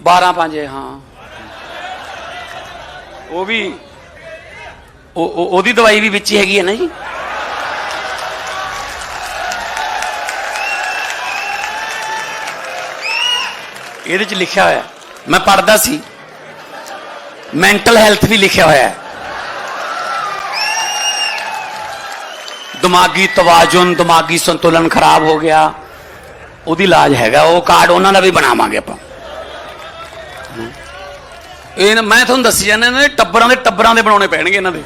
12 5 ਹਾਂ। ਉਹ ਵੀ ਉਹ ਉਹ- ਉਹਦੀ ਦਵਾਈ ਵੀ ਵਿੱਚ ਹੀ ਹੈਗੀ ਹੈ ਨਾ ਜੀ? ਇਹਦੇ ਚ ਲਿਖਿਆ ਹੋਇਆ। ਮੈਂ ਪੜਦਾ ਸੀ। ਮੈਂਟਲ ਹੈਲਥ ਵੀ ਲਿਖਿਆ ਹੋਇਆ ਹੈ। ਦਿਮਾਗੀ ਤਵਾਜ਼ੁਨ ਦਿਮਾਗੀ ਸੰਤੁਲਨ ਖਰਾਬ ਹੋ ਗਿਆ। ਉਹਦੀ ਇਲਾਜ ਹੈਗਾ। ਉਹ ਕਾਰਡ ਉਹਨਾਂ ਦਾ ਵੀ ਬਣਾਵਾਂਗੇ ਆਪਾਂ। ਇਹ ਮੈਂ ਤੁਹਾਨੂੰ ਦੱਸੀ ਜਾਂਦਾ ਇਹਨਾਂ ਦੇ ਟੱਬਰਾਂ ਦੇ ਟੱਬਰਾਂ ਦੇ ਬਣਾਉਣੇ ਪੈਣਗੇ ਇਹਨਾਂ ਦੇ।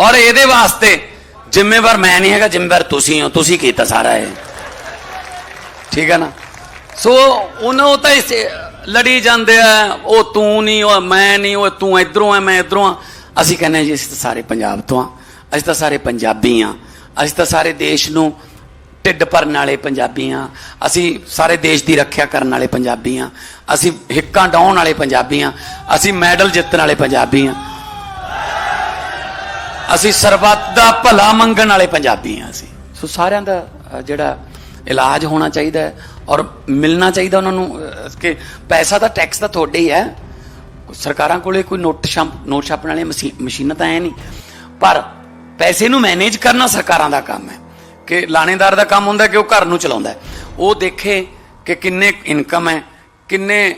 ਔਰ ਇਹਦੇ ਵਾਸਤੇ ਜ਼ਿੰਮੇਵਾਰ ਮੈਂ ਨਹੀਂ ਹੈਗਾ, ਜ਼ਿੰਮੇਵਾਰ ਤੁਸੀਂ ਹੋ। ਤੁਸੀਂ ਕੀਤਾ ਸਾਰਾ ਇਹ। ਠੀਕ ਹੈ ਨਾ? ਸੋ, ਉਹਨਾਂ ਤਾਂ ਇਸ ਲੜੀ ਜਾਂਦੇ ਆ, ਉਹ ਤੂੰ ਨਹੀਂ, ਉਹ ਮੈਂ ਨਹੀਂ, ਉਹ ਤੂੰ ਇਧਰੋਂ ਆ, ਮੈਂ ਇਧਰੋਂ ਆ। ਅਸੀਂ ਕਹਿੰਦੇ ਹਾਂ ਜੀ, ਅਸੀਂ ਤਾਂ ਸਾਰੇ ਪੰਜਾਬ ਤੋਂ ਆ। ਅਸੀਂ ਤਾਂ ਸਾਰੇ ਪੰਜਾਬੀ ਆ। ਅਸੀਂ ਤਾਂ ਸਾਰੇ ਦੇਸ਼ ਨੂੰ ਢਿੱਡ ਭਰਨ ਵਾਲੇ ਪੰਜਾਬੀ ਆ ਅਸੀਂ ਸਾਰੇ ਦੇਸ਼ ਦੀ ਰੱਖਿਆ ਕਰਨ ਵਾਲੇ ਪੰਜਾਬੀ ਆ ਅਸੀਂ ਹਿੱਕਾਂ ਡਾਉਣ ਵਾਲੇ ਪੰਜਾਬੀ ਆ ਅਸੀਂ ਮੈਡਲ ਜਿੱਤਣ ਵਾਲੇ ਪੰਜਾਬੀ ਆ ਅਸੀਂ ਸਰਬੱਤ ਦਾ ਭਲਾ ਮੰਗਣ ਵਾਲੇ ਪੰਜਾਬੀ ਆ ਅਸੀਂ। ਸੋ ਸਾਰਿਆਂ ਦਾ ਜਿਹੜਾ ਇਲਾਜ ਹੋਣਾ ਚਾਹੀਦਾ ਹੈ ਔਰ ਮਿਲਣਾ ਚਾਹੀਦਾ ਉਹਨਾਂ ਨੂੰ ਕਿ ਪੈਸਾ ਤਾਂ ਟੈਕਸ ਤਾਂ ਤੁਹਾਡੇ ਹੀ ਹੈ। ਸਰਕਾਰਾਂ ਕੋਲੇ ਕੋਈ ਨੋਟ ਛਾਪ, ਨੋਟ ਛਾਪਣ ਵਾਲੀਆਂ ਮਸ਼ੀ- ਮਸ਼ੀਨਾਂ ਤਾਂ ਹੈ ਨਹੀਂ। ਪਰ ਪੈਸੇ ਨੂੰ ਮੈਨੇਜ ਕਰਨਾ ਸਰਕਾਰਾਂ ਦਾ ਕੰਮ ਹੈ। ਕਿ ਲਾਣੇਦਾਰ ਦਾ ਕੰਮ ਹੁੰਦਾ ਕਿ ਉਹ ਘਰ ਨੂੰ ਚਲਾਉਂਦਾ ਉਹ ਦੇਖੇ ਕਿ ਕਿੰਨੇ ਇਨਕਮ ਹੈ, ਕਿੰਨੇ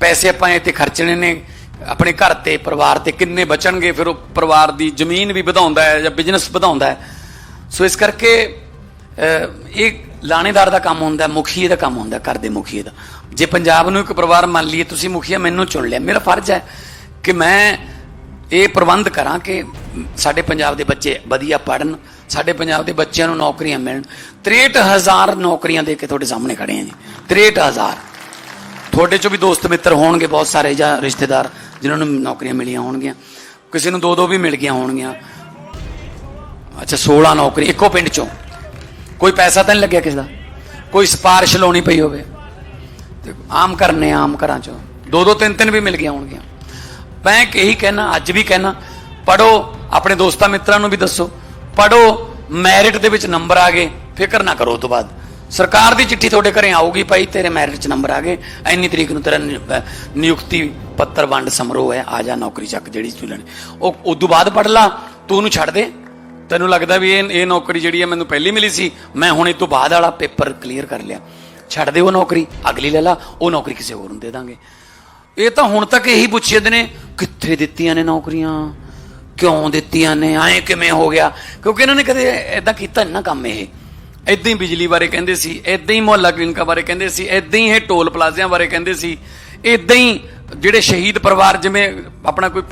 ਪੈਸੇ ਆਪਾਂ ਇਹ ਤੇ ਖਰਚਣੇ ਨੇ, ਆਪਣੇ ਘਰ ਤੇ, ਪਰਿਵਾਰ ਤੇ ਕਿੰਨੇ ਬਚਣਗੇ, ਫਿਰ ਉਹ ਪਰਿਵਾਰ ਦੀ ਜ਼ਮੀਨ ਵੀ ਵਧਾਉਂਦਾ ਹੈ ਜਾਂ ਬਿਜ਼ਨਸ ਵਧਾਉਂਦਾ ਹੈ। ਸੋ ਇਸ ਕਰਕੇ ਇਹ ਲਾਣੇਦਾਰ ਦਾ ਕੰਮ ਹੁੰਦਾ ਮੁਖੀਏ ਦਾ ਕੰਮ ਹੁੰਦਾ ਘਰ ਦੇ ਮੁਖੀਏ ਦਾ। ਜੇ ਪੰਜਾਬ ਨੂੰ ਇੱਕ ਪਰਿਵਾਰ ਮੰਨ ਲਈਏ, ਤੁਸੀਂ ਮੁਖੀਆ ਮੈਨੂੰ ਚੁਣ ਲਿਆ। ਮੇਰਾ ਫਰਜ਼ ਹੈ ਕਿ ਮੈਂ ਇਹ ਪ੍ਰਬੰਧ ਕਰਾਂ ਕਿ ਸਾਡੇ ਪੰਜਾਬ ਦੇ ਬੱਚੇ ਵਧੀਆ ਪੜਨ ਸਾਡੇ ਪੰਜਾਬ ਦੇ ਬੱਚਿਆਂ ਨੂੰ ਨੌਕਰੀਆਂ ਮਿਲਣ। 63000 ਨੌਕਰੀਆਂ ਦੇ ਕੇ ਤੁਹਾਡੇ ਸਾਹਮਣੇ ਖੜੇ ਆ ਜੀ। 63000 ਤੁਹਾਡੇ ਚੋਂ ਵੀ ਦੋਸਤ ਮਿੱਤਰ ਹੋਣਗੇ ਬਹੁਤ ਸਾਰੇ ਜਾਂ ਰਿਸ਼ਤੇਦਾਰ ਜਿਨ੍ਹਾਂ ਨੂੰ ਨੌਕਰੀਆਂ ਮਿਲੀਆਂ ਹੋਣਗੀਆਂ। ਕਿਸੇ ਨੂੰ ਦੋ ਦੋ ਵੀ ਮਿਲ ਗਈਆਂ ਹੋਣਗੀਆਂ। ਅੱਛਾ 16 ਨੌਕਰੀ ਇੱਕੋ ਪਿੰਡ ਚੋਂ। ਕੋਈ ਪੈਸਾ ਤਾਂ ਨਹੀਂ ਲੱਗਿਆ ਕਿਸੇ ਦਾ? ਕੋਈ ਸਪਾਰਸ਼ ਲਾਉਣੀ ਪਈ ਹੋਵੇ? ਤੇ ਆਮ ਕਰਨੇ ਆਮ ਘਰਾਂ ਚੋਂ। ਦੋ ਦੋ ਤਿੰਨ ਤਿੰਨ ਵੀ ਮਿਲ ਗਈਆਂ ਹੋਣਗੀਆਂ। ਮੈਂ ਇਹੀ ਕਹਿਣਾ, ਅੱਜ ਵੀ ਕਹਿਣਾ ਪੜੋ ਆਪਣੇ ਦੋਸਤਾਂ ਮਿੱਤਰਾਂ ਨੂੰ ਵੀ ਦੱਸੋ। ਪੜੋ ਮੈਰਿਟ ਦੇ ਵਿੱਚ ਨੰਬਰ ਆ ਗਏ, ਫਿਕਰ ਨਾ ਕਰੋ ਉਹ ਤੋਂ ਬਾਅਦ। ਸਰਕਾਰ ਦੀ ਚਿੱਠੀ ਤੁਹਾਡੇ ਘਰੇ ਆਊਗੀ ਭਾਈ, ਤੇਰੇ ਮੈਰਿਟ 'ਚ ਨੰਬਰ ਆ ਗਏ। ਇੰਨੀ ਤਰੀਕ ਨੂੰ ਤੇਰਾ ਨਿਯੁਕਤੀ ਪੱਤਰ ਵੰਡ ਸਮਾਰੋਹ ਹੈ, ਆ ਜਾ ਨੌਕਰੀ ਚੱਕ ਜਿਹੜੀ ਤੂੰ ਲੈਣੀ। ਉਹ ਉਦੋਂ ਬਾਅਦ ਪੜ ਲਾ, ਤੂੰ ਉਹਨੂੰ ਛੱਡ ਦੇ। ਤੈਨੂੰ ਲੱਗਦਾ ਵੀ ਇਹ ਇਹ ਨੌਕਰੀ ਜਿਹੜੀ ਹੈ ਮੈਨੂੰ ਪਹਿਲੀ ਮਿਲੀ ਸੀ, ਮੈਂ ਹੁਣ ਇਹ ਤੋਂ ਬਾਅਦ ਵਾਲਾ ਪੇਪਰ ਕਲੀਅਰ ਕਰ ਲਿਆ। ਛੱਡ ਦੇ ਉਹ ਨੌਕਰੀ, ਅਗਲੀ ਲੈ ਲਾ, ਉਹ ਨੌਕਰੀ ਕਿਸੇ ਹੋਰ ਨੂੰ ਦੇ ਦਾਂਗੇ। ਇਹ ਤਾਂ ਹੁਣ ਤੱਕ ਇਹੀ ਪੁੱਛੀ ਜਾਂਦੇ ਨੇ, ਕਿੱਥੇ ਦਿੱਤੀਆਂ ਨੇ ਨੌਕਰੀਆਂ? ਕਿਉਂ ਦਿੱਤੀਆਂ ਨੇ? ਐਂ ਕਿਵੇਂ ਹੋ ਗਿਆ? ਕਿਉਂਕਿ ਇਹਨਾਂ ਨੇ ਕਦੇ ਐਦਾਂ ਕੀਤਾ ਨਹੀਂ ਨਾ ਕੰਮ ਇਹ। ਐਦਾਂ ਹੀ ਬਿਜਲੀ ਬਾਰੇ ਕਹਿੰਦੇ ਸੀ ਐਦਾਂ ਹੀ ਮੁਹੱਲਾ ਕਲੀਨਿਕਾਂ ਬਾਰੇ ਕਹਿੰਦੇ ਸੀ ਐਦਾਂ ਹੀ ਇਹ ਟੋਲ ਪਲਾਜ਼ਿਆਂ ਬਾਰੇ ਕਹਿੰਦੇ ਸੀ ਐਦਾਂ ਹੀ ਜਿਹੜੇ ਸ਼ਹੀਦ ਪਰਿਵਾਰ ਜਿਵੇਂ ਆਪਣਾ ਕੋਈ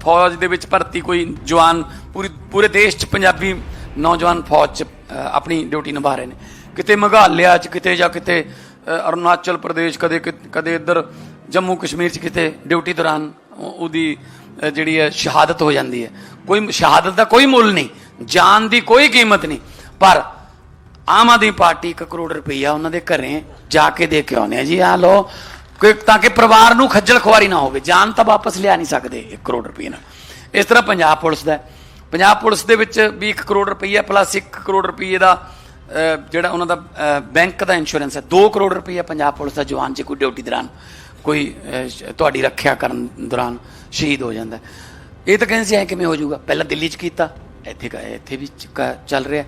ਫੌਜ ਦੇ ਵਿੱਚ ਭਰਤੀ ਕੋਈ ਜਵਾਨ ਪੂਰੀ, ਪੂਰੇ ਦੇਸ਼ 'ਚ ਪੰਜਾਬੀ ਨੌਜਵਾਨ ਫੌਜ 'ਚ ਆਪਣੀ ਡਿਊਟੀ ਨਿਭਾ ਰਹੇ ਨੇ। ਕਿਤੇ ਮੇਘਾਲਿਆ 'ਚ ਕਿਤੇ ਜਾਂ ਕਿਤੇ ਅਰੁਣਾਚਲ ਪ੍ਰਦੇਸ਼ ਕਦੇ ਕਿ- ਕਦੇ ਇੱਧਰ ਜੰਮੂ ਕਸ਼ਮੀਰ 'ਚ ਕਿਤੇ ਡਿਊਟੀ ਦੌਰਾਨ ਉਹਦੀ ਜਿਹੜੀ ਹੈ ਸ਼ਹਾਦਤ ਹੋ ਜਾਂਦੀ ਹੈ। ਕੋਈ ਸ਼ਹਾਦਤ ਦਾ ਕੋਈ ਮੁੱਲ ਨਹੀਂ, ਜਾਨ ਦੀ ਕੋਈ ਕੀਮਤ ਨਹੀਂ। ਪਰ ਆਮ ਆਦਮੀ ਪਾਰਟੀ 1 ਕਰੋੜ ਰੁਪਈਆ ਉਹਨਾਂ ਦੇ ਘਰੇ ਜਾ ਕੇ ਦੇ ਕੇ ਆਉਂਦੇ ਆ। ਜੀ ਆ ਲੋ ਕਿ ਤਾਂ ਕਿ ਪਰਿਵਾਰ ਨੂੰ ਖੱਜਲ ਖੁਆਰੀ ਨਾ ਹੋਵੇ, ਜਾਨ ਤਾਂ ਵਾਪਸ ਲਿਆ ਨਹੀਂ ਸਕਦੇ 1 ਕਰੋੜ ਰੁਪਏ ਨਾਲ। ਇਸ ਤਰ੍ਹਾਂ ਪੰਜਾਬ ਪੁਲਿਸ ਦਾ ਪੰਜਾਬ ਪੁਲਿਸ ਦੇ ਵਿੱਚ ਵੀ 1 ਕਰੋੜ ਰੁਪਈਆ ਪਲੱਸ 1 ਕਰੋੜ ਰੁਪਈਏ ਦਾ ਜਿਹੜਾ ਉਹਨਾਂ ਦਾ ਬੈਂਕ ਦਾ ਇੰਸ਼ੋਰੈਂਸ ਹੈ 2 ਕਰੋੜ ਰੁਪਈਆ ਪੰਜਾਬ ਪੁਲਿਸ ਦਾ ਜਵਾਨ ਜੇ ਕੋਈ ਡਿਊਟੀ ਦੌਰਾਨ ਕੋਈ ਤੁਹਾਡੀ ਰੱਖਿਆ ਕਰਨ ਦੌਰਾਨ ਸ਼ਹੀਦ ਹੋ ਜਾਂਦਾ। ਇਹ ਤਾਂ ਕਹਿੰਦੇ ਸੀ, ਐ ਕਿਵੇਂ ਹੋ ਜਾਊਗਾ? ਪਹਿਲਾਂ ਦਿੱਲੀ 'ਚ ਕੀਤਾ, ਇੱਥੇ ਇੱਥੇ ਵੀ ਕ- ਚੱਲ ਰਿਹਾ।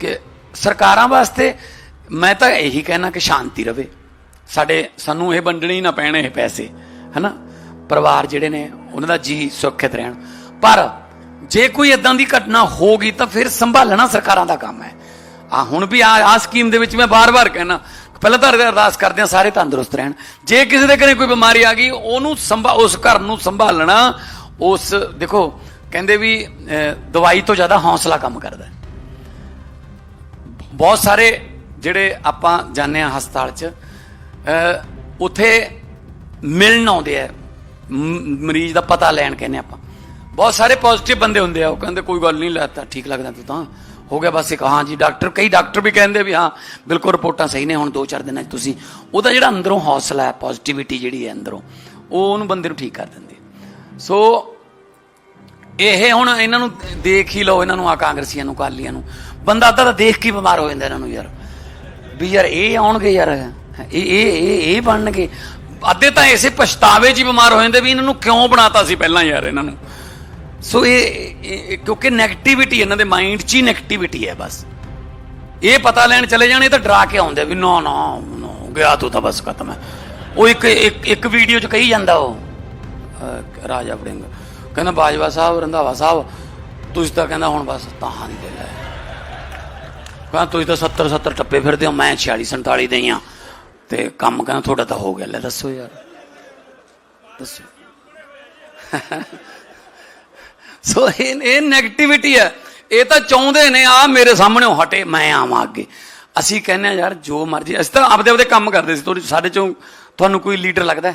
ਕਿ ਸਰਕਾਰਾਂ ਵਾਸਤੇ ਮੈਂ ਤਾਂ ਇਹੀ ਕਹਿਣਾ ਕਿ ਸ਼ਾਂਤੀ ਰਵੇ। ਸਾਡੇ, ਸਾਨੂੰ ਇਹ ਵੰਡਣੇ ਹੀ ਨਾ ਪੈਣ ਇਹ ਪੈਸੇ, ਹਨਾ? ਪਰਿਵਾਰ ਜਿਹੜੇ ਨੇ, ਉਹਨਾਂ ਦਾ ਜੀ ਸੁਰੱਖਿਅਤ ਰਹਿਣ। ਪਰ ਜੇ ਕੋਈ ਇਦਾਂ ਦੀ ਘਟਨਾ ਹੋ ਗਈ ਤਾਂ ਫਿਰ ਸੰਭਾਲਣਾ ਸਰਕਾਰਾਂ ਦਾ ਕੰਮ ਹੈ। ਆ ਹੁਣ ਵੀ ਆ ਆ ਸਕੀਮ ਦੇ ਵਿੱਚ ਮੈਂ ਬਾਰ-ਬਾਰ ਕਹਿਣਾ ਪਹਿਲਾਂ ਤਾਂ ਅਰਦਾਸ ਕਰਦੇ ਆ ਸਾਰੇ ਤੰਦਰੁਸਤ ਰਹਿਣ। ਜੇ ਕਿਸੇ ਦੇ ਘਰੇ ਕੋਈ ਬਿਮਾਰੀ ਆ ਗਈ ਉਹਨੂੰ ਸੰਭਾ ਉਸ ਘਰ ਨੂੰ ਸੰਭਾਲਣਾ ਉਸ ਦੇਖੋ ਕਹਿੰਦੇ ਵੀ ਅਹ, ਦਵਾਈ ਤੋਂ ਜ਼ਿਆਦਾ ਹੌਸਲਾ ਕੰਮ ਕਰਦਾ ਬਹੁਤ ਸਾਰੇ ਜਿਹੜੇ ਆਪਾਂ ਜਾਂਦੇ ਆ ਹਸਪਤਾਲ 'ਚ ਅ, ਉੱਥੇ ਮਿਲਣ ਆਉਂਦੇ ਆ ਮਰੀਜ਼ ਦਾ ਪਤਾ ਲੈਣ ਕਹਿੰਦੇ ਆਪਾਂ। ਬਹੁਤ ਸਾਰੇ ਪੋਜ਼ਿਟਿਵ ਬੰਦੇ ਹੁੰਦੇ ਆ ਉਹ ਕਹਿੰਦੇ ਕੋਈ ਗੱਲ ਨਹੀਂ ਲੈਤਾ ਠੀਕ ਲੱਗਦਾ ਤੂੰ ਤਾਂ। ਹੋ ਗਿਆ ਬਸ ਇੱਕ, ਹਾਂ ਜੀ, ਡਾਕਟਰ, ਕਈ ਡਾਕਟਰ ਵੀ ਕਹਿੰਦੇ ਵੀ ਹਾਂ, ਬਿਲਕੁਲ ਰਿਪੋਰਟਾਂ ਸਹੀ ਨੇ, ਹੁਣ 2-4 ਦਿਨਾਂ 'ਚ ਤੁਸੀਂ, ਉਹਦਾ ਜਿਹੜਾ ਅੰਦਰੋਂ ਹੌਸਲਾ ਹੈ ਪੋਜ਼ਿਟਿਵਿਟੀ ਜਿਹੜੀ ਹੈ ਅੰਦਰੋਂ, ਉਹ ਉਹਨੂੰ ਬੰਦੇ ਨੂੰ ਠੀਕ ਕਰ ਦਿੰਦੀ ਸੋ, ਇਹ ਹੁਣ ਇਹਨਾਂ ਨੂੰ ਦੇਖ ਹੀ ਲਓ, ਇਹਨਾਂ ਨੂੰ ਆ ਕਾਂਗਰਸੀਆਂ ਨੂੰ ਕਾਲੀਆਂ ਨੂੰ। ਬੰਦਾ ਅੱਧਾ ਤਾਂ ਦੇਖ ਕੇ ਬਿਮਾਰ ਹੋ ਜਾਂਦਾ ਇਹਨਾਂ ਨੂੰ ਯਾਰ। ਵੀ ਯਾਰ ਇਹ ਆਉਣਗੇ ਯਾਰ, ਇਹ ਇਹ ਇਹ ਬਣਨਗੇ। ਅੱਧੇ ਤਾਂ ਇਸੇ ਪਛਤਾਵੇ 'ਚ ਹੀ ਬਿਮਾਰ ਹੋ ਜਾਂਦੇ ਵੀ ਇਹਨਾਂ ਨੂੰ ਕਿਉਂ ਬਣਾਤਾ ਸੀ ਪਹਿਲਾਂ ਯਾਰ ਇਹਨਾਂ ਨੂੰ। ਸੋ ਇਹ ਕਿਉਂਕਿ 네ਗੇਟਿਵਿਟੀ ਇਹਨਾਂ ਦੇ ਮਾਈਂਡ 'ਚ ਹੀ 네ਗੇਟਿਵਿਟੀ ਹੈ ਬਸ। ਇਹ ਪਤਾ ਲੈਣ ਚਲੇ ਜਾਣੇ ਤਾਂ ਡਰਾ ਕੇ ਆਉਂਦੇ ਵੀ ਨਾ ਨਾ ਨਾ, ਗਿਆ ਤੂੰ ਤਾਂ ਬਸ ਖਤਮ ਹੈ। ਉਹ ਇੱਕ ਇੱਕ ਇੱਕ ਵੀਡੀਓ 'ਚ ਕਹੀ ਜਾਂਦਾ ਉਹ ਰਾਜਾ ਵੜਿੰਗ। ਕਹਿੰਦਾ ਬਾਜਵਾ ਸਾਹਿਬ ਰੰਧਾਵਾ ਸਾਹਿਬ ਤੁਸੀਂ ਤਾਂ ਕਹਿੰਦਾ ਹੁਣ ਬਸ ਤਾਂ ਦੀ ਦਿਲ ਹੈ। ਕਹਿੰਦਾ ਤੁਸੀਂ ਤਾਂ 70 70 ਟੱਪੇ ਫਿਰਦੇ ਹੋ ਮੈਂ 46 47 ਦੇ ਹੀ। ਤੇ ਕੰਮ ਕਹਿੰਦਾ ਤੁਹਾਡਾ ਤਾਂ ਹੋ ਗਿਆ ਲੈ ਦੱਸੋ ਯਾਰ। ਦੱਸੋ। ਸੋ ਇਹ ਇਹ 네ਗੇਟਿਵਿਟੀ ਹੈ, ਇਹ ਤਾਂ ਚਾਹੁੰਦੇ ਨੇ ਆ ਮੇਰੇ ਸਾਹਮਣੇ ਹਟੇ, ਮੈਂ ਆਵਾਂ ਅੱਗੇ। ਅਸੀਂ ਕਹਿੰਦੇ ਆ ਯਾਰ, ਜੋ ਮਰਜ਼ੀ, ਅਸੀਂ ਤਾਂ ਆਪਦੇ ਆਪਦੇ ਕੰਮ ਕਰਦੇ ਸੀ ਤੁਹਾਡੇ ਸਾਡੇ ਚੋਂ ਤੁਹਾਨੂੰ ਕੋਈ ਲੀਡਰ ਲੱਗਦਾ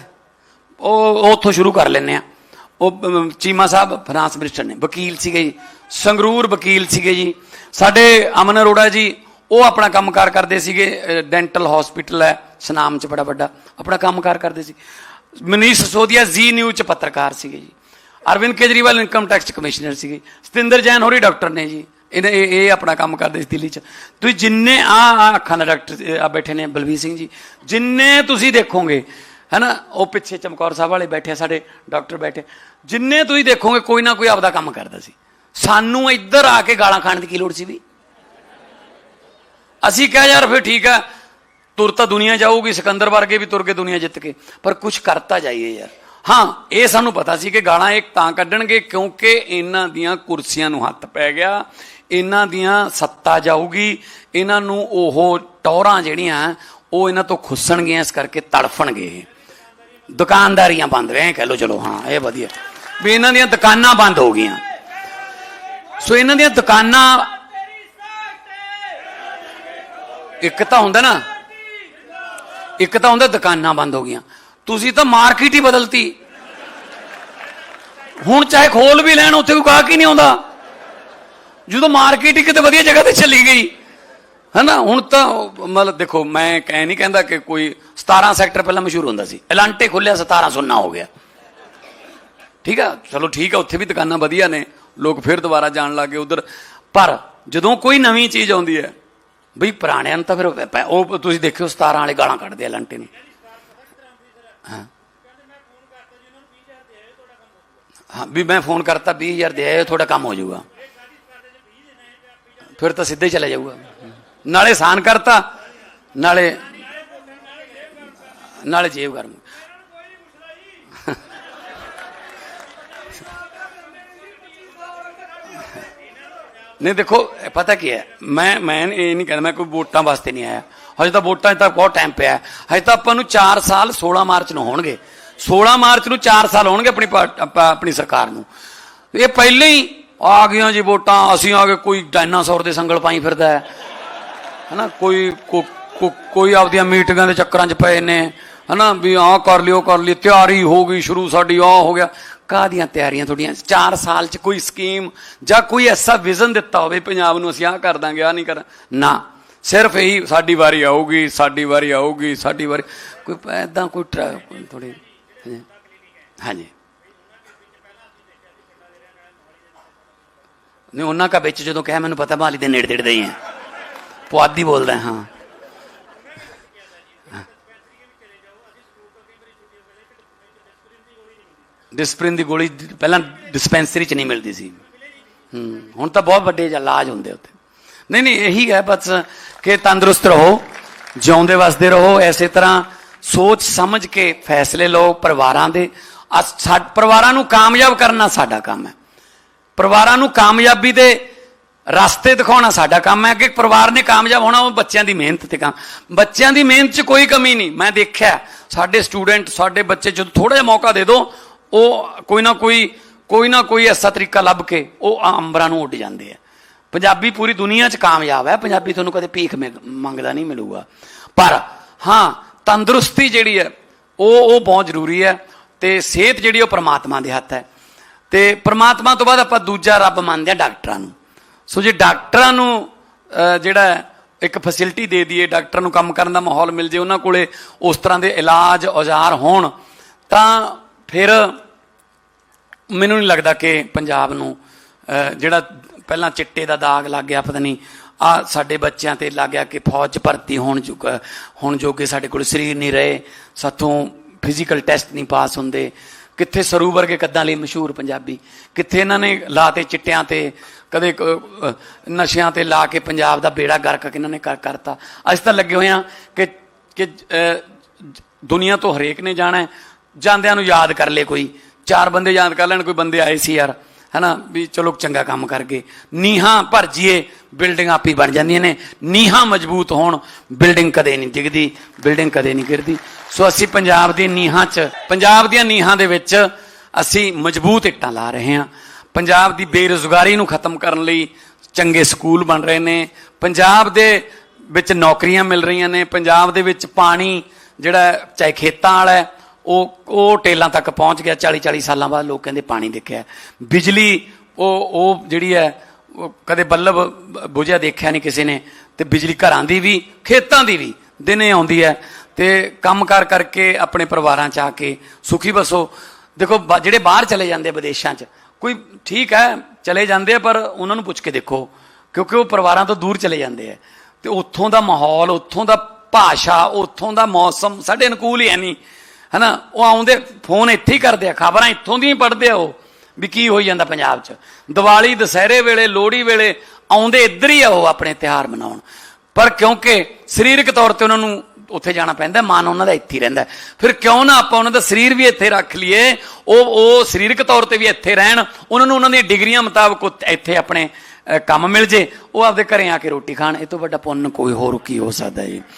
ਉਹ ਉਹ ਉੱਥੋਂ ਸ਼ੁਰੂ ਕਰ ਲੈਂਦੇ ਆ ਉਹ ਚੀਮਾ ਸਾਹਿਬ, ਫਾਈਨਾਂਸ ਮਿਨਿਸਟਰ ਨੇ, ਵਕੀਲ ਸੀਗੇ ਜੀ, ਸੰਗਰੂਰ ਵਕੀਲ ਸੀਗੇ ਜੀ। ਸਾਡੇ ਅਮਨ ਅਰੋੜਾ ਜੀ, ਉਹ ਆਪਣਾ ਕੰਮਕਾਰ ਕਰਦੇ ਸੀਗੇ ਡੈਂਟਲ ਹਸਪੀਟਲ ਹੈ, ਸਨਾਮ ਚ ਬੜਾ ਵੱਡਾ, ਆਪਣਾ ਕੰਮਕਾਰ ਕਰਦੇ ਸੀ। ਮਨੀਸ਼ ਸੋਦੀਆ ਜੀ ਨਿਊਜ਼ ਚ ਪੱਤਰਕਾਰ ਸੀਗੇ ਜੀ। Arvind Kejriwal income tax commissioner ਸੀਗੇ। ਸਤਿੰਦਰ ਜੈਨ ਹੋਰੀ ਡਾਕਟਰ ਨੇ ਜੀ। ਇਹਨੇ ਇਹ ਆਪਣਾ ਕੰਮ ਕਰਦੇ ਸੀ ਦਿੱਲੀ ਚ। ਤੁਸੀਂ ਜਿੰਨੇ ਆ ਆ ਅੱਖਾਂ ਦਾ ਡਾਕਟਰ ਆ ਬੈਠੇ ਨੇ ਬਲਵੀਰ ਸਿੰਘ ਜੀ। ਜਿੰਨੇ ਤੁਸੀਂ ਦੇਖੋਗੇ, ਹੈਨਾ, ਉਹ ਪਿੱਛੇ ਚਮਕੌਰ ਸਾਹਿਬ ਵਾਲੇ ਬੈਠੇ ਸਾਡੇ ਡਾਕਟਰ ਬੈਠੇ। ਜਿੰਨੇ ਤੁਸੀਂ ਦੇਖੋਗੇ, ਕੋਈ ਨਾ ਕੋਈ ਆਪਦਾ ਕੰਮ ਕਰਦਾ ਸੀ। ਸਾਨੂੰ ਇੱਧਰ ਆ ਕੇ ਗਾਲਾਂ ਖਾਣ ਦੀ ਕੀ ਲੋੜ ਸੀ ਵੀ? ਅਸੀਂ ਕਿਹਾ, ਯਾਰ ਫਿਰ ਠੀਕ ਹੈ ਤੁਰ ਤਾਂ ਦੁਨੀਆ ਜਾਊਗੀ, ਸਿਕੰਦਰ ਵਰਗੇ ਵੀ ਤੁਰ ਕੇ ਦੁਨੀਆ ਜਿੱਤ ਕੇ। ਪਰ ਕੁਝ ਕਰਤਾ ਜਾਈਏ ਯਾਰ। ਹਾਂ, ਇਹ ਸਾਨੂੰ ਪਤਾ ਸੀ ਕਿ ਗਾਲਾਂ ਇਹ ਤਾਂ ਕੱਢਣਗੇ ਕਿਉਂਕਿ ਇਹਨਾਂ ਦੀਆਂ ਕੁਰਸੀਆਂ ਨੂੰ ਹੱਥ ਪੈ ਗਿਆ, ਇਹਨਾਂ ਦੀਆਂ ਸੱਤਾ ਜਾਊਗੀ, ਇਹਨਾਂ ਨੂੰ ਉਹ ਟੌਰਾਂ ਜਿਹੜੀਆਂ, ਉਹ ਇਹਨਾਂ ਤੋਂ ਖੁੱਸਣਗੀਆਂ, ਇਸ ਕਰਕੇ ਤੜਫਣਗੇ ਦੁਕਾਨਦਾਰੀਆਂ ਬੰਦ ਰਹੇ ਕਹਿ ਲੋ ਚਲੋ, ਹਾਂ, ਇਹ ਵਧੀਆ। ਵੀ ਇਹਨਾਂ ਦੀਆਂ ਦੁਕਾਨਾਂ ਬੰਦ ਹੋ ਗਈਆਂ। ਸੋ ਇਹਨਾਂ ਦੀਆਂ ਦੁਕਾਨਾਂ, ਇੱਕ ਤਾਂ ਹੁੰਦਾ ਨਾ, ਇੱਕ ਤਾਂ ਹੁੰਦਾ ਦੁਕਾਨਾਂ ਬੰਦ ਹੋ ਗਈਆਂ। ਤੁਸੀਂ ਤਾਂ ਮਾਰਕੀਟ ਹੀ ਬਦਲਤੀ। ਹੁਣ ਚਾਹੇ ਖੋਲ ਵੀ ਲੈਣ, ਉੱਥੇ ਕੋਈ ਗਾਹਕ ਹੀ ਨਹੀਂ ਆਉਂਦਾ। ਜਦੋਂ ਮਾਰਕੀਟ ਹੀ ਕਿਤੇ ਵਧੀਆ ਜਗ੍ਹਾ ਤੇ ਚਲੀ ਗਈ, ਹਨਾ? ਹੁਣ ਤਾਂ ਮਤਲਬ ਦੇਖੋ, ਮੈਂ ਕਹਿ ਨਹੀਂ ਕਹਿੰਦਾ ਕਿ ਕੋਈ 17 ਸੈਕਟਰ ਪਹਿਲਾਂ ਮਸ਼ਹੂਰ ਹੁੰਦਾ ਸੀ। ਐਲਾਂਟੇ ਖੁੱਲਿਆ 17 ਸੁੰਨਾ ਹੋ ਗਿਆ। ਠੀਕ ਆ? ਚਲੋ ਠੀਕ ਆ, ਉੱਥੇ ਵੀ ਦੁਕਾਨਾਂ ਵਧੀਆ ਨੇ। ਲੋਕ ਫਿਰ ਦੁਬਾਰਾ ਜਾਣ ਲੱਗੇ ਉਧਰ। ਪਰ ਜਦੋਂ ਕੋਈ ਨਵੀਂ ਚੀਜ਼ ਆਉਂਦੀ ਹੈ, ਬਈ ਪੁਰਾਣਿਆਂ ਨੂੰ ਤਾਂ ਫਿਰ ਉਹ ਤੁਸੀਂ ਦੇਖਿਓ 17 ਵਾਲੇ ਗਾਲਾਂ ਕੱਢਦੇ ਆ ਐਲਾਂਟੇ ਨੂੰ। ਹਾਂ ਹਾਂ ਵੀ ਮੈਂ ਫੋਨ ਕਰਤਾ 20000 ਦੇ ਆਇਓ ਤੁਹਾਡਾ ਕੰਮ ਹੋ ਜਾਊਗਾ ਫਿਰ ਤਾਂ ਸਿੱਧੇ ਹੀ ਚਲਾ ਜਾਊਗਾ ਨਾਲੇ ਸਾਨ ਕਰਤਾ ਨਾਲੇ ਨਾਲੇ ਜੇਬ ਗਰਮ ਨਹੀਂ ਦੇਖੋ ਇਹ ਪਤਾ ਕੀ ਹੈ ਮੈਂ ਮੈਂ ਇਹ ਨਹੀਂ ਕਹਿੰਦਾ ਮੈਂ ਕੋਈ ਵੋਟਾਂ ਵਾਸਤੇ ਨਹੀਂ ਆਇਆ ਹਜੇ ਤਾਂ ਵੋਟਾਂ 'ਚ ਤਾਂ ਬਹੁਤ ਟਾਈਮ ਪਿਆ ਹਜੇ ਤਾਂ ਆਪਾਂ ਨੂੰ 4 ਸਾਲ 16 ਮਾਰਚ ਨੂੰ ਹੋਣਗੇ। 16 ਮਾਰਚ ਨੂੰ 4 ਸਾਲ ਹੋਣਗੇ ਆਪਣੀ ਆਪਣੀ ਸਰਕਾਰ ਨੂੰ। ਇਹ ਪਹਿਲੇ ਹੀ ਆ ਗਈਆਂ ਜੀ ਵੋਟਾਂ, ਅਸੀਂ ਆ ਗਏ ਕੋਈ ਡਾਇਨਾਸੌਰ ਦੇ ਸੰਗਲ ਪਾਈ ਫਿਰਦਾ ਹੈ। ਹਨਾ, ਕੋਈ ਕੋਈ ਆਪਦੀਆਂ ਮੀਟਿੰਗਾਂ ਦੇ ਚੱਕਰਾਂ 'ਚ ਪਏ ਨੇ। ਹਨਾ, ਵੀ ਆਹ ਕਰ ਲਿਓ, ਕਰ ਲਈ ਤਿਆਰੀ ਹੋ ਗਈ, ਸ਼ੁਰੂ ਸਾਡੀ ਆਹ ਹੋ ਗਿਆ। ਕਾਹਦੀਆਂ ਤਿਆਰੀਆਂ ਤੁਹਾਡੀਆਂ? 4 ਸਾਲ 'ਚ ਕੋਈ ਸਕੀਮ ਜਾਂ ਕੋਈ ਐਸਾ ਵਿਜ਼ਨ ਦਿੱਤਾ ਹੋਵੇ, ਪੰਜਾਬ ਨੂੰ ਅਸੀਂ ਆਹ ਕਰ ਦਾਂਗੇ, ਆਹ ਨਹੀਂ ਕਰ ਨਾ। ਸਿਰਫ ਇਹੀ ਸਾਡੀ ਵਾਰੀ ਆਊਗੀ, ਸਾਡੀ ਵਾਰੀ ਆਊਗੀ, ਸਾਡੀ ਵਾਰੀ। ਕੋਈ ਐਦਾਂ ਕੋਈ ਥੋੜੀ ਹਾਂਜੀ। ਨਹੀਂ, ਉਹਨਾਂ ਕਾ ਵਿੱਚ ਜਦੋਂ ਕਿਹਾ, ਮੈਨੂੰ ਪਤਾ ਮਾਲੀ ਦੇ ਨੇੜੇ ਤੇੜੇ ਦੇ ਹੀ ਹੈ। ਪੁਆਧੀ ਬੋਲਦਾ, ਹਾਂ। ਡਿਸਪ੍ਰਿਨ ਦੀ ਗੋਲੀ ਪਹਿਲਾਂ ਡਿਸਪੈਂਸਰੀ ਚ ਨਹੀਂ ਮਿਲਦੀ ਸੀ। ਹੂੰ, ਹੁਣ ਤਾਂ ਬਹੁਤ ਵੱਡੇ ਇਲਾਜ ਹੁੰਦੇ ਉੱਥੇ। ਨਹੀਂ ਨਹੀਂ, ਇਹੀ ਹੈ ਬਸ ਕਿ ਤੰਦਰੁਸਤ ਰਹੋ, ਜਿਉਂਦੇ ਵਸਦੇ ਰਹੋ, ਐਸੇ ਤਰ੍ਹਾਂ ਸੋਚ ਸਮਝ ਕੇ ਫੈਸਲੇ ਲਓ ਪਰਿਵਾਰਾਂ ਦੇ। ਅਸ- ਸਾ- ਪਰਿਵਾਰਾਂ ਨੂੰ ਕਾਮਯਾਬ ਕਰਨਾ ਸਾਡਾ ਕੰਮ ਹੈ। ਪਰਿਵਾਰਾਂ ਨੂੰ ਕਾਮਯਾਬੀ ਦੇ ਰਸਤੇ ਦਿਖਾਉਣਾ ਸਾਡਾ ਕੰਮ ਹੈ, ਕਿ ਪਰਿਵਾਰ ਨੇ ਕਾਮਯਾਬ ਹੋਣਾ, ਉਹ ਬੱਚਿਆਂ ਦੀ ਮਿਹਨਤ ਤੇ ਕੰਮ। ਬੱਚਿਆਂ ਦੀ ਮਿਹਨਤ 'ਚ ਕੋਈ ਕਮੀ ਨਹੀਂ। ਮੈਂ ਦੇਖਿਆ, ਸਾਡੇ ਸਟੂਡੈਂਟ, ਸਾਡੇ ਬੱਚੇ ਜਦੋਂ ਥੋੜਾ ਜਿਹਾ ਮੌਕਾ ਦੇ ਦਿਓ ਉਹ ਕੋਈ ਨਾ ਕੋਈ ਕੋਈ ਨਾ ਕੋਈ ਐਸਾ ਤਰੀਕਾ ਲੱਭ ਕੇ ਉਹ ਅੰਬਰਾਂ ਨੂੰ ਉੱਡ ਜਾਂਦੇ ਆ। ਪੰਜਾਬੀ ਪੂਰੀ ਦੁਨੀਆ 'ਚ ਕਾਮਯਾਬ ਹੈ, ਪੰਜਾਬੀ ਤੁਹਾਨੂੰ ਕਦੇ ਭੀਖ ਮੰਗ- ਮੰਗਦਾ ਨਹੀਂ ਮਿਲੂਗਾ। ਪਰ ਹਾਂ, ਤੰਦਰੁਸਤੀ ਜਿਹੜੀ ਹੈ, ਉਹ ਉਹ ਬਹੁਤ ਜ਼ਰੂਰੀ ਹੈ ਤੇ ਸਿਹਤ ਜਿਹੜੀ ਉਹ ਪ੍ਰਮਾਤਮਾ ਦੇ ਹੱਥ ਹੈ। ਤੇ ਪ੍ਰਮਾਤਮਾ ਤੋਂ ਬਾਅਦ ਆਪਾਂ ਦੂਜਾ ਰੱਬ ਮੰਨਦੇ ਆ ਡਾਕਟਰਾਂ ਨੂੰ। ਸੋ ਜੇ ਡਾਕਟਰਾਂ ਨੂੰ ਜਿਹੜਾ ਇੱਕ ਫੈਸਿਲਿਟੀ ਦੇ ਦਈਏ, ਡਾਕਟਰ ਨੂੰ ਕੰਮ ਕਰਨ ਦਾ ਮਾਹੌਲ ਮਿਲ ਜੇ ਉਹਨਾਂ ਕੋਲੇ ਉਸ ਤਰ੍ਹਾਂ ਦੇ ਇਲਾਜ ਔਜ਼ਾਰ ਹੋਣ, ਤਾਂ ਫਿਰ ਮੈਨੂੰ ਨਹੀਂ ਲੱਗਦਾ ਕਿ ਪੰਜਾਬ ਨੂੰ ਜਿਹੜਾ ਪਹਿਲਾਂ ਚਿੱਟੇ ਦਾ ਦਾਗ ਲੱਗ ਗਿਆ ਪਤਾ ਨਹੀਂ ਆ ਸਾਡੇ ਬੱਚਿਆਂ ਤੇ ਲੱਗ ਗਿਆ ਕਿ ਫੌਜ 'ਚ ਭਰਤੀ ਹੋਣ ਚੁੱਕਾ ਹੁਣ ਜੋਗੇ ਸਾਡੇ ਕੋਲ ਸਰੀਰ ਨਹੀਂ ਰਹੇ। ਸਾਥੋਂ ਫਿਜ਼ੀਕਲ ਟੈਸਟ ਨਹੀਂ ਪਾਸ ਹੁੰਦੇ। ਕਿੱਥੇ ਸਰੂ ਵਰਗੇ ਕੱਦਾਂ ਲਈ ਮਸ਼ਹੂਰ ਪੰਜਾਬੀ। ਕਿੱਥੇ ਇਹਨਾਂ ਨੇ ਲਾਤੇ ਚਿੱਟਿਆਂ ਤੇ, ਕਦੇ ਨਸ਼ਿਆਂ ਤੇ ਲਾ ਕੇ ਪੰਜਾਬ ਦਾ ਬੇੜਾ ਗਰਕ ਇਹਨਾਂ ਨੇ ਕਰ ਕਰਤਾ। ਅੱਜ ਤਾਂ ਲੱਗੇ ਹੋਏ ਆ ਕਿ ਕਿ ਦੁਨੀਆ ਤੋਂ ਹਰੇਕ ਨੇ ਜਾਣਾ ਜਾਂਦਿਆਂ ਨੂੰ ਯਾਦ ਕਰ ਲੇ ਕੋਈ। ਚਾਰ ਬੰਦੇ ਯਾਦ ਕਰ ਲੈਣ, ਕੋਈ ਬੰਦੇ ਆਏ ਸੀ ਯਾਰ। ਹਨਾ ਵੀ ਚਲੋ ਚੰਗਾ ਕੰਮ ਕਰ ਗਏ ਨੀਹਾਂ ਭਰ ਜੀਏ ਬਿਲਡਿੰਗ ਆਪੀ ਬਣ ਜਾਂਦੀਆਂ ਨੇ। ਨੀਹਾਂ ਮਜ਼ਬੂਤ ਹੋਣ ਬਿਲਡਿੰਗ ਕਦੇ ਨਹੀਂ ਡਿੱਗਦੀ ਬਿਲਡਿੰਗ ਕਦੇ ਨਹੀਂ ਗਿਰਦੀ। ਸੋ ਅਸੀਂ ਪੰਜਾਬ ਦੀ ਨੀਹਾਂ 'ਚ ਪੰਜਾਬ ਦੀਆਂ ਨੀਹਾਂ ਦੇ ਵਿੱਚ ਅਸੀਂ ਮਜ਼ਬੂਤ ਇੱਟਾਂ ਲਾ ਰਹੇ ਹਾਂ। ਪੰਜਾਬ ਦੀ ਬੇਰੁਜ਼ਗਾਰੀ ਨੂੰ ਖਤਮ ਕਰਨ ਲਈ ਚੰਗੇ ਸਕੂਲ ਬਣ ਰਹੇ ਨੇ। ਪੰਜਾਬ ਦੇ ਵਿੱਚ ਨੌਕਰੀਆਂ ਮਿਲ ਰਹੀਆਂ ਨੇ। ਪੰਜਾਬ ਦੇ ਵਿੱਚ ਪਾਣੀ ਜਿਹੜਾ ਚਾਹੇ ਖੇਤਾਂ ਵਾਲਾ ਹੈ, ਉਹ ਉਹ ਟੇਲਾਂ ਤੱਕ ਪਹੁੰਚ ਗਿਆ 40 40 ਸਾਲਾਂ ਬਾਅਦ ਲੋਕ ਕਹਿੰਦੇ ਪਾਣੀ ਦੇਖਿਆ। ਬਿਜਲੀ, ਉਹ ਉਹ ਜਿਹੜੀ ਹੈ ਕਦੇ ਬੱਲਬ ਬੁਝਿਆ ਦੇਖਿਆ ਨਹੀਂ ਕਿਸੇ ਨੇ, ਤੇ ਬਿਜਲੀ ਘਰਾਂ ਦੀ ਵੀ, ਖੇਤਾਂ ਦੀ ਵੀ, ਦਿਨੇ ਆਉਂਦੀ ਹੈ। ਤੇ ਕੰਮ ਕਾਰ ਕਰਕੇ ਆਪਣੇ ਪਰਿਵਾਰਾਂ ਚ ਆ ਕੇ ਸੁਖੀ ਬਸੋ। ਦੇਖੋ, ਬਾ- ਜਿਹੜੇ ਬਾਹਰ ਚਲੇ ਜਾਂਦੇ ਵਿਦੇਸ਼ਾਂ ਚ, ਕੋਈ ਠੀਕ ਹੈ, ਚਲੇ ਜਾਂਦੇ ਆ, ਪਰ ਉਹਨਾਂ ਨੂੰ ਪੁੱਛ ਕੇ ਦੇਖੋ, ਕਿਉਂਕਿ ਉਹ ਪਰਿਵਾਰਾਂ ਤੋਂ ਦੂਰ ਚਲੇ ਜਾਂਦੇ ਆ। ਤੇ ਉੱਥੋਂ ਦਾ ਮਾਹੌਲ, ਉੱਥੋਂ ਦਾ ਭਾਸ਼ਾ, ਉੱਥੋਂ ਦਾ ਮੌਸਮ ਸਾਡੇ ਅਨੁਕੂਲ ਹੀ ਹੈ ਨਹੀਂ। ਹਨਾ? ਉਹ ਆਉਂਦੇ, ਫੋਨ ਇੱਥੇ ਹੀ ਕਰਦੇ ਆ, ਖਬਰਾਂ ਇੱਥੋਂ ਦੀਆਂ ਹੀ ਪੜ੍ਹਦੇ ਆ ਉਹ, ਵੀ ਕੀ ਹੋਈ ਜਾਂਦਾ ਪੰਜਾਬ 'ਚ। ਦੀਵਾਲੀ, ਦਸਹਿਰੇ ਵੇਲੇ, ਲੋਹੜੀ ਵੇਲੇ ਆਉਂਦੇ ਇੱਧਰ ਹੀ ਆ ਉਹ ਆਪਣੇ ਤਿਉਹਾਰ ਮਨਾਉਣ। ਪਰ ਕਿਉਂਕਿ ਸਰੀਰਕ ਤੌਰ ਤੇ ਉਹਨਾਂ ਨੂੰ ਉੱਥੇ ਜਾਣਾ ਪੈਂਦਾ, ਮਨ ਉਹਨਾਂ ਦਾ ਇੱਥੇ ਹੀ ਰਹਿੰਦਾ। ਫਿਰ ਕਿਉਂ ਨਾ ਆਪਾਂ ਉਹਨਾਂ ਦਾ ਸਰੀਰ ਵੀ ਇੱਥੇ ਰੱਖ ਲਈਏ, ਉਹ ਉਹ ਸਰੀਰਕ ਤੌਰ ਤੇ ਵੀ ਇੱਥੇ ਰਹਿਣ, ਉਹਨਾਂ ਨੂੰ ਉਹਨਾਂ ਦੀਆਂ ਡਿਗਰੀਆਂ ਮੁਤਾਬਕ ਉੱਥੇ- ਇੱਥੇ ਆਪਣੇ ਕੰਮ ਮਿਲ ਜੇ, ਉਹ ਆਪਦੇ ਘਰੇ ਆ ਕੇ ਰੋਟੀ ਖਾਣ। ਇਹ ਤੋਂ ਵੱਡਾ ਪੁੰਨ ਕੋਈ ਹੋਰ ਕੀ ਹੋ ਸਕਦਾ ਜੀ।